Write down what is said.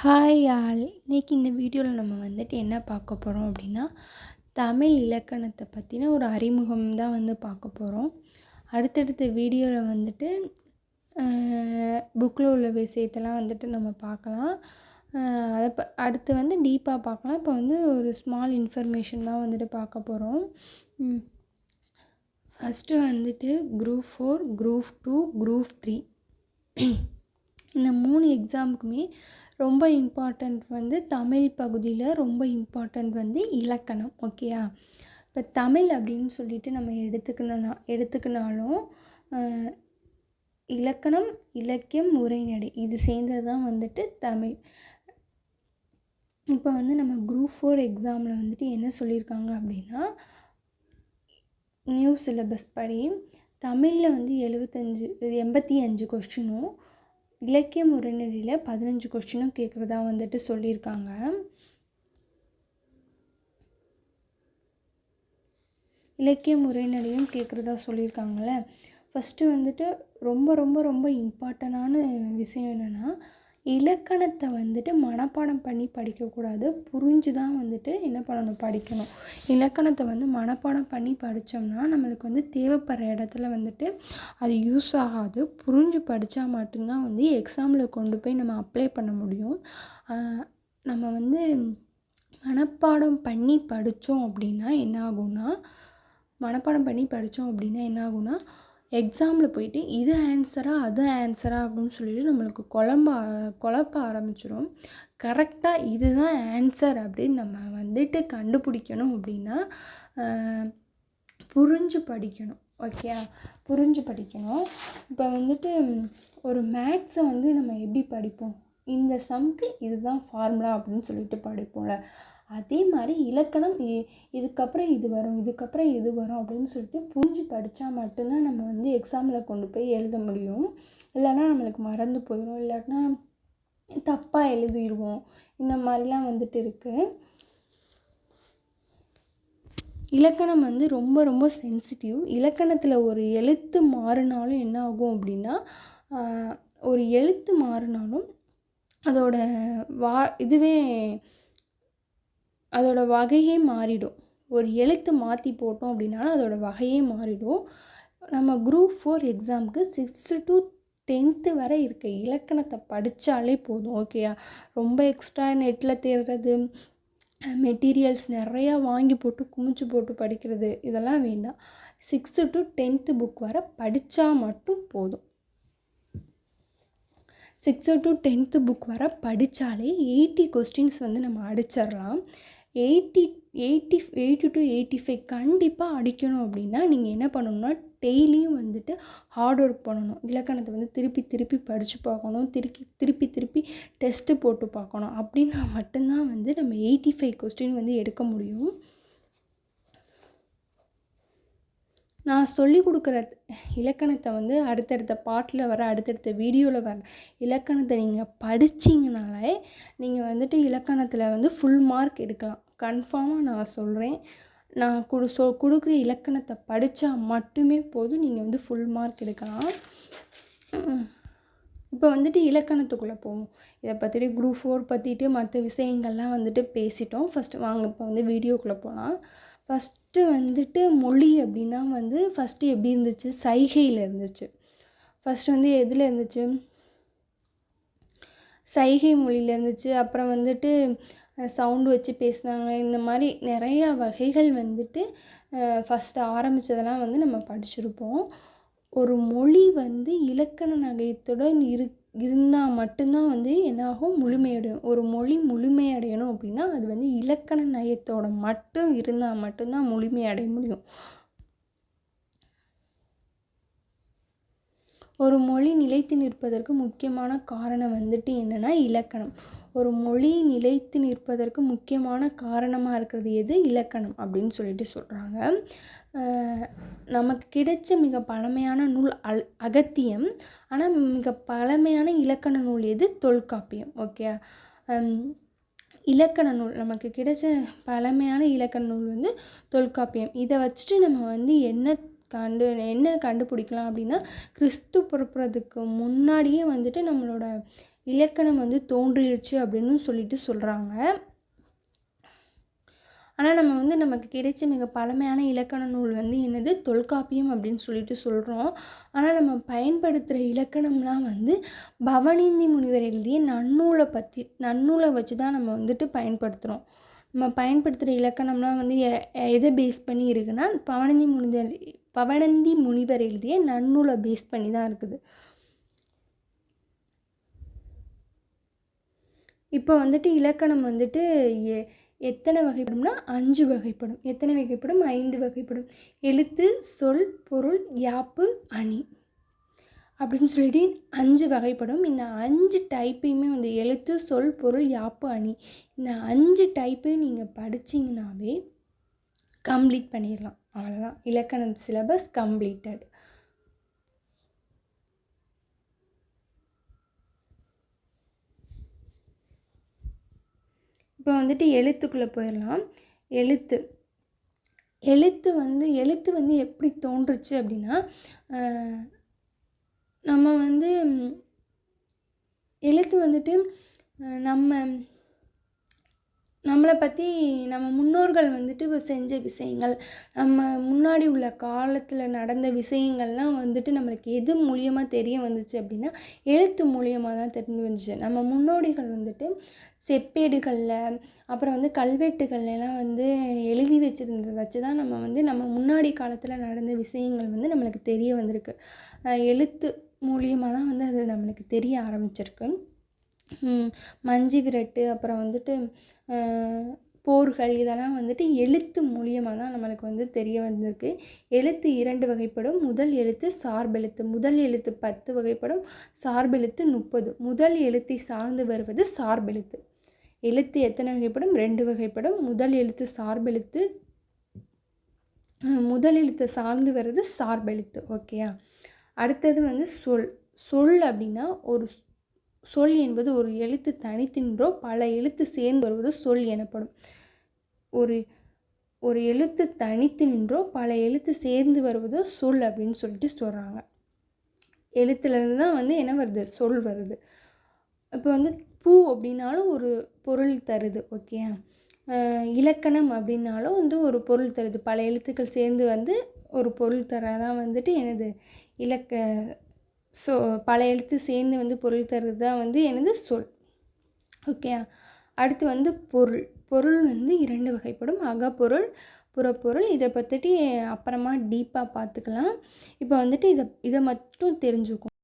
Hi all. இன்னைக்கு இந்த வீடியோவில் நம்ம வந்துட்டு என்ன பார்க்க போகிறோம் அப்படின்னா தமிழ் இலக்கணத்தை பற்றின ஒரு அறிமுகம் தான் வந்து பார்க்க போகிறோம் அடுத்தடுத்த வீடியோவில் வந்துட்டு புக்கில் உள்ள விஷயத்தெல்லாம் வந்துட்டு நம்ம பார்க்கலாம். அதை ப அடுத்து வந்து டீப்பாக பார்க்கலாம். இப்போ வந்து ஒரு ஸ்மால் இன்ஃபர்மேஷன் தான் வந்துட்டு பார்க்க போகிறோம் ஃபஸ்ட்டு வந்துட்டு group four group two group three இந்த மூணு எக்ஸாமுக்குமே ரொம்ப இம்பார்ட்டண்ட் வந்து தமிழ் பகுதியில் ரொம்ப இம்பார்ட்டண்ட் வந்து இலக்கணம் ஓகேயா இப்போ தமிழ் அப்படின்னு சொல்லிட்டு நம்ம எடுத்துக்கணும்னா எடுத்துக்கினாலும் இலக்கணம் இலக்கியம் உரைநடை இது சேர்ந்தது தான் வந்துட்டு தமிழ். இப்போ வந்து நம்ம குரூப் ஃபோர் எக்ஸாமில் வந்துட்டு என்ன சொல்லியிருக்காங்க அப்படின்னா நியூ சிலபஸ் படி தமிழில் வந்து எழுபத்தஞ்சு எண்பத்தி அஞ்சு கொஸ்டினும் இலக்கிய உரைநடையில் பதினஞ்சு கொஸ்டினும் கேட்குறதா வந்துட்டு சொல்லியிருக்காங்க. இலக்கிய உரைநடையும் கேட்குறதா சொல்லியிருக்காங்கல்ல. ஃபஸ்ட்டு வந்துட்டு ரொம்ப ரொம்ப ரொம்ப இம்பார்ட்டண்டான விஷயம் என்னென்னா இலக்கணத்தை வந்துட்டு மனப்பாடம் பண்ணி படிக்கக்கூடாது. புரிஞ்சு தான் வந்துட்டு என்ன பண்ணணும் படிக்கணும். இலக்கணத்தை வந்து மனப்பாடம் பண்ணி படித்தோம்னா நம்மளுக்கு வந்து தேவைப்படுற இடத்துல வந்துட்டு அது யூஸ் ஆகாது. புரிஞ்சு படித்தா மட்டும்தான் வந்து எக்ஸாமில் கொண்டு போய் நம்ம அப்ளை பண்ண முடியும். நம்ம வந்து மனப்பாடம் பண்ணி படித்தோம் அப்படின்னா என்ன ஆகும்னா மனப்பாடம் பண்ணி படித்தோம் அப்படின்னா என்ன ஆகும்னா எக்ஸாமில் போயிட்டு இது ஆன்சரா அது ஆன்சரா அப்படின்னு சொல்லிட்டு நம்மளுக்கு குழம்ப குழப்ப ஆரம்பிச்சிடும் கரெக்டாக இதுதான் ஆன்சர் அப்படின்னு நம்ம வந்துட்டு கண்டுபிடிக்கணும் அப்படின்னா புரிஞ்சு படிக்கணும். ஓகே புரிஞ்சு படிக்கணும். இப்போ வந்துட்டு ஒரு மேக்ஸை வந்து நம்ம எப்படி படிப்போம்? இந்த சம்க்கு இதுதான் ஃபார்முலா அப்படின்னு சொல்லிட்டு படிப்போம்ல. அதே மாதிரி இலக்கணம் இ- இதுக்கப்புறம் இது வரும் இதுக்கப்புறம் இது வரும் அப்படின்னு சொல்லிட்டு புரிஞ்சு படித்தா மட்டும்தான் நம்ம வந்து எக்ஸாமில் கொண்டு போய் எழுத முடியும். இல்லைன்னா நம்மளுக்கு மறந்து போயிடும் இல்லாட்டினா தப்பாக எழுதிடுவோம் இந்த மாதிரிலாம் வந்துட்டு இருக்குது இலக்கணம் வந்து ரொம்ப ரொம்ப சென்சிட்டிவ் இலக்கணத்தில் ஒரு எழுத்து மாறினாலும் என்ன ஆகும் அப்படின்னா ஒரு எழுத்து மாறினாலும் அதோட வா இதுவே அதோட வகையே மாறிடும். ஒரு எழுத்து மாற்றி போட்டோம் அப்படின்னாலும் அதோடய வகையே மாறிடும். நம்ம குரூப் ஃபோர் எக்ஸாமுக்கு சிக்ஸ்த்து டு டென்த்து வரை இருக்க இலக்கணத்தை படித்தாலே போதும் ஓகேயா ரொம்ப எக்ஸ்ட்ரா நெட்டில் தேடுறது மெட்டீரியல்ஸ் நிறையா வாங்கி போட்டு குமிச்சு போட்டு படிக்கிறது இதெல்லாம் வேண்டாம். சிக்ஸ்த்து டு டென்த்து புக் வர படித்தா மட்டும் போதும். சிக்ஸ்த்து டு டென்த்து புக் வர படித்தாலே எயிட்டி கொஸ்டின்ஸ் வந்து நம்ம அடிச்சிடலாம். Eighty eighty eighty to eighty five கண்டிப்பாக அடிக்கணும் அப்படின்னா நீங்கள் என்ன பண்ணணும்னா டெய்லியும் வந்துட்டு ஹார்ட் ஒர்க் பண்ணணும். இலக்கணத்தை வந்து திருப்பி திருப்பி படித்து பார்க்கணும். திருப்பி திருப்பி திருப்பி டெஸ்ட்டு போட்டு பார்க்கணும். அப்படின்னா மட்டும்தான் வந்து நம்ம எயிட்டி ஃபைவ் கொஸ்டின் வந்து எடுக்க முடியும். நான் சொல்லி கொடுக்குற இலக்கணத்தை வந்து அடுத்தடுத்த பாட்டில் வர அடுத்தடுத்த வீடியோவில் வர இலக்கணத்தை நீங்கள் படிச்சீங்கனாலே நீங்கள் வந்துட்டு இலக்கணத்தில் வந்து ஃபுல் மார்க் எடுக்கலாம். கன்ஃபார்மாக நான் சொல்கிறேன் நான் கொடு சொ கொடுக்குற இலக்கணத்தை படித்தா மட்டுமே போதும். நீங்கள் வந்து ஃபுல் மார்க் எடுக்கலாம். இப்போ வந்துட்டு இலக்கணத்துக்குள்ளே போவோம். இதை பற்றிட்டு குரூப் ஃபோர் பற்றிட்டு மற்ற விஷயங்கள்லாம் வந்துட்டு பேசிட்டோம். ஃபஸ்ட்டு வாங்க இப்போ வந்து வீடியோக்குள்ளே போகலாம் ஃபஸ்ட்டு வந்துட்டு மொழி அப்படின்னா வந்து ஃபஸ்ட்டு எப்படி இருந்துச்சு? சைகையில் இருந்துச்சு. ஃபஸ்ட்டு வந்து எதில் இருந்துச்சு? சைகை மொழியில் இருந்துச்சு. அப்புறம் வந்துட்டு சவுண்டு வச்சு பேசுனாங்க. இந்த மாதிரி நிறையா வகைகள் வந்துட்டு ஃபஸ்ட்டு ஆரம்பித்ததெல்லாம் வந்து நம்ம படிச்சிருப்போம். ஒரு மொழி வந்து இலக்கண நகையத்துடன் இரு இருந்தால் மட்டும்தான் வந்து என்னாகும்? முழுமையடையும். ஒரு மொழி முழுமையடையணும் அப்படின்னா அது வந்து இலக்கண நயத்தோட மட்டும் இருந்தால் மட்டும்தான் முழுமையடைய முடியும். ஒரு மொழி நிலைத்து நிற்பதற்கு முக்கியமான காரணம் வந்துட்டு என்னென்னா இலக்கணம். ஒரு மொழி நிலைத்து நிற்பதற்கு முக்கியமான காரணமாக இருக்கிறது எது? இலக்கணம் அப்படின்னு சொல்லிட்டு சொல்கிறாங்க நமக்கு கிடைச்ச மிக பழமையான நூல் அல் அகத்தியம். ஆனால் மிக பழமையான இலக்கண நூல் எது? தொல்காப்பியம். ஓகே? இலக்கண நூல். நமக்கு கிடைச்ச பழமையான இலக்கண நூல் வந்து தொல்காப்பியம். இதை வச்சுட்டு நம்ம வந்து என்ன கண்டு என்ன கண்டுபிடிக்கலாம் அப்படின்னா கிறிஸ்து பிறப்புறதுக்கு முன்னாடியே வந்துட்டு நம்மளோட இலக்கணம் வந்து தோன்றிடுச்சு அப்படின்னு சொல்லிட்டு சொல்கிறாங்க ஆனால் நம்ம வந்து நமக்கு கிடைச்ச மிக பழமையான இலக்கண நூல் வந்து என்னது? தொல்காப்பியம் அப்படின்னு சொல்லிட்டு சொல்கிறோம் ஆனால் நம்ம பயன்படுத்துகிற இலக்கணம்லாம் வந்து பவனிந்தி முனிவர் எழுதிய நன்னூலை பற்றி நன்னூலை வச்சு தான் நம்ம வந்துட்டு பயன்படுத்துகிறோம் நம்ம பயன்படுத்துகிற இலக்கணம்லாம் வந்து எ எதை பேஸ் பண்ணி இருக்குன்னா பவனந்தி முனிவர் பவனந்தி முனிவர் எழுதிய நன்னூலை பேஸ் பண்ணி தான் இருக்குது. இப்போ வந்துட்டு இலக்கணம் வந்துட்டு எ எத்தனை வகைப்படும்னா அஞ்சு வகைப்படும். எத்தனை வகைப்படும்? ஐந்து வகைப்படும். எழுத்து சொல் பொருள் யாப்பு அணி. அப்படின்னு சொல்லிட்டு அஞ்சு வகைப்படும். இந்த அஞ்சு டைப்பையுமே வந்து எழுத்து சொல் பொருள் யாப்பு அணி. இந்த அஞ்சு டைப்பையும் நீங்கள் படிச்சிங்கனாவே கம்ப்ளீட் பண்ணிடலாம். அவ்வளோதான் இலக்கணம் சிலபஸ் கம்ப்ளீட்டட் இப்போ வந்துட்டு எழுத்துக்குள்ளே போயிடலாம். எழுத்து. எழுத்து வந்து எழுத்து வந்து எப்படி தோன்றுச்சு அப்படின்னா நம்ம வந்து எழுத்து வந்துட்டு நம்ம நம்மளை பற்றி நம்ம முன்னோர்கள் வந்துட்டு செஞ்ச விஷயங்கள் நம்ம முன்னாடி உள்ள காலத்தில் நடந்த விஷயங்கள்லாம் வந்துட்டு நம்மளுக்கு எது மூலியமாக தெரிய வந்துச்சு அப்படின்னா எழுத்து மூலியமாக தான் தெரிஞ்சு வந்துச்சு. நம்ம முன்னோடிகள் வந்துட்டு செப்பேடுகளில் அப்புறம் வந்து கல்வெட்டுகள்லாம் வந்து எழுதி வச்சிருந்ததை வச்சு தான் நம்ம வந்து நம்ம முன்னாடி காலத்தில் நடந்த விஷயங்கள் வந்து நம்மளுக்கு தெரிய வந்திருக்கு. எழுத்து மூலியமாக தான் வந்து அது நம்மளுக்கு தெரிய ஆரம்பிச்சிருக்கு. மஞ்சு விரட்டு அப்புறம் வந்துட்டு போர்கள் இதெல்லாம் வந்துட்டு எழுத்து மூலியமாக தான் நம்மளுக்கு வந்து தெரிய வந்திருக்கு. எழுத்து இரண்டு வகைப்படும். முதல் எழுத்து சார்பெழுத்து. முதல் எழுத்து பத்து வகைப்படும். சார்பெழுத்து முப்பது. முதல் எழுத்தை சார்ந்து வருவது சார்பெழுத்து. எழுத்து எத்தனை வகைப்படும்? ரெண்டு வகைப்படும். முதல் எழுத்து சார்பெழுத்து முதல் எழுத்தை சார்ந்து வர்றது சார்பெழுத்து. ஓகேயா? அடுத்தது வந்து சொல். சொல் அப்படின்னா ஒரு சொல் என்பது ஒரு எழுத்து தனித்து நின்றோ பல எழுத்து சேர்ந்து வருவது சொல் எனப்படும். ஒரு ஒரு எழுத்து தனித்து நின்றோ பல எழுத்து சேர்ந்து வருவது சொல் அப்படின்னு சொல்லிட்டு சொல்கிறாங்க எழுத்துலேருந்து தான் வந்து என்ன வருது? சொல் வருது. இப்போ வந்து பூ அப்படின்னாலும் ஒரு பொருள் தருது ஓகே? இலக்கணம் அப்படின்னாலும் வந்து ஒரு பொருள் தருது. பல எழுத்துக்கள் சேர்ந்து வந்து ஒரு பொருள் தரதான் வந்துட்டு எனது இலக்க ஸோ பல எழுத்து சேர்ந்து வந்து பொருள் தருது தான் வந்து எனது சொல். ஓகே அடுத்து வந்து பொருள். பொருள் வந்து இரண்டு வகைப்படும். அகப்பொருள் புறப்பொருள். இதை பற்றிட்டு அப்புறமா டீப்பாக பார்த்துக்கலாம். இப்போ வந்துட்டு இதை இதை மட்டும் தெரிஞ்சுக்கும்